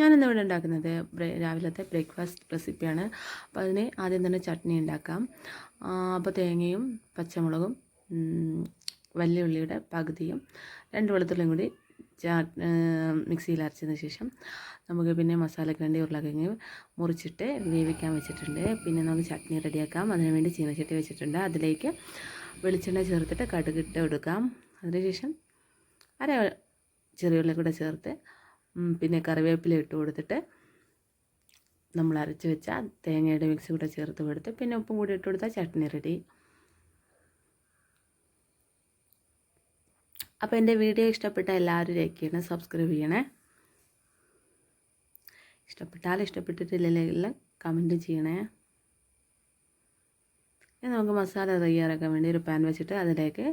ഞാനിന്നിവിടെ ഉണ്ടാക്കുന്നത്? ബ്രേ- രാവിലത്തെ ബ്രേക്ക്ഫാസ്റ്റ് റെസിപ്പിയാണ്. അപ്പോൾ അതിന് ആദ്യം തന്നെ ചട്നി ഉണ്ടാക്കാം. അപ്പോൾ തേങ്ങയും പച്ചമുളകും വലിയുള്ളിയുടെ പകുതിയും രണ്ട് വെളുത്തുള്ളിയും കൂടി ചാ മിക്സിയിൽ അരച്ചതിന് ശേഷം നമുക്ക് പിന്നെ മസാലയ്ക്ക് വേണ്ടി ഉരുളക്കിഴങ്ങ് മുറിച്ചിട്ട് വേവിക്കാൻ വെച്ചിട്ടുണ്ട്. പിന്നെ നമുക്ക് ചട്നി റെഡിയാക്കാം. അതിന് വേണ്ടി ചീനച്ചട്ടി വെച്ചിട്ടുണ്ട്. അതിലേക്ക് വെളിച്ചെണ്ണ ചേർത്തിട്ട് കടുകിട്ട് എടുക്കാം. അതിനുശേഷം അര ചെറിയുള്ളി കൂടെ ചേർത്ത് പിന്നെ കറിവേപ്പില ഇട്ട് കൊടുത്തിട്ട് നമ്മൾ അരച്ച് വെച്ച തേങ്ങയുടെ മിക്സ് കൂടെ ചേർത്ത് കൊടുത്ത് പിന്നെ ഉപ്പും കൂടി ഇട്ട് കൊടുത്താൽ ചട്നി റെഡി അപ്പോൾ എന്റെ വീഡിയോ ഇഷ്ടപ്പെട്ട എല്ലാവരും ലൈക്ക് ചെയ്യണേ സബ്സ്ക്രൈബ് ചെയ്യണേ. ഇഷ്ടപ്പെട്ടാൽ ഇഷ്ടപ്പെട്ടിട്ടില്ലെങ്കിൽ കമന്റ് ചെയ്യണേ. ഇനി നമുക്ക് മസാല തയ്യാറാക്കാൻ വേണ്ടി ഒരു പാൻ വെച്ചിട്ട് അതിലേക്ക്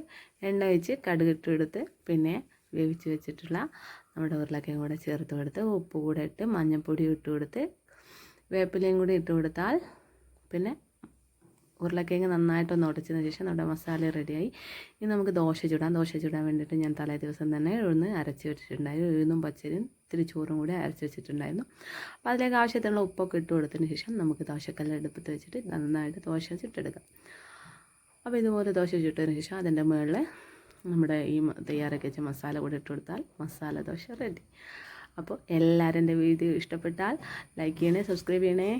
എണ്ണ ഒഴിച്ച് കടുകിട്ട് എടുത്ത് പിന്നെ വേവിച്ച് വെച്ചിട്ടുള്ള നമ്മുടെ ഉരുളക്കയും കൂടെ ചേർത്ത് കൊടുത്ത് ഉപ്പ് കൂടെ ഇട്ട് മഞ്ഞൾപ്പൊടി ഇട്ട് കൊടുത്ത് വേപ്പിലയും കൂടി ഇട്ട് കൊടുത്താൽ പിന്നെ ഉരുളക്കിഴങ്ങ് നന്നായിട്ടൊന്ന് ഉടച്ചതിന് ശേഷം നമ്മുടെ മസാല റെഡിയായി. ഇനി നമുക്ക് ദോശ ചുടാം. ദോശ ചുടാൻ വേണ്ടിയിട്ട് ഞാൻ തലേ ദിവസം തന്നെ ഉഴുന്ന് അരച്ച് വെച്ചിട്ടുണ്ടായിരുന്നു. ഉഴുന്നും പച്ചരിയും ഇത്തിരി ചോറും കൂടി അരച്ച് വെച്ചിട്ടുണ്ടായിരുന്നു. അപ്പോൾ അതിലേക്ക് ആവശ്യത്തിനുള്ള ഉപ്പൊക്കെ ഇട്ട് കൊടുത്തതിന് ശേഷം നമുക്ക് ദോശക്കല്ല് അടുപ്പത്ത് വെച്ചിട്ട് നന്നായിട്ട് ദോശ ചുട്ടെടുക്കാം. അപ്പോൾ ഇതുപോലെ ദോശ ചുട്ടതിന് ശേഷം അതിന്റെ മുകളിൽ നമ്മുടെ ഈ തയ്യാറാക്കി വെച്ച മസാല കൂടെ ഇട്ട് കൊടുത്താൽ മസാല ദോശ റെഡി അപ്പോൾ എല്ലാവരും എന്റെ വീഡിയോ ഇഷ്ടപ്പെട്ടാൽ ലൈക്ക് ചെയ്യണേ സബ്സ്ക്രൈബ് ചെയ്യണേ.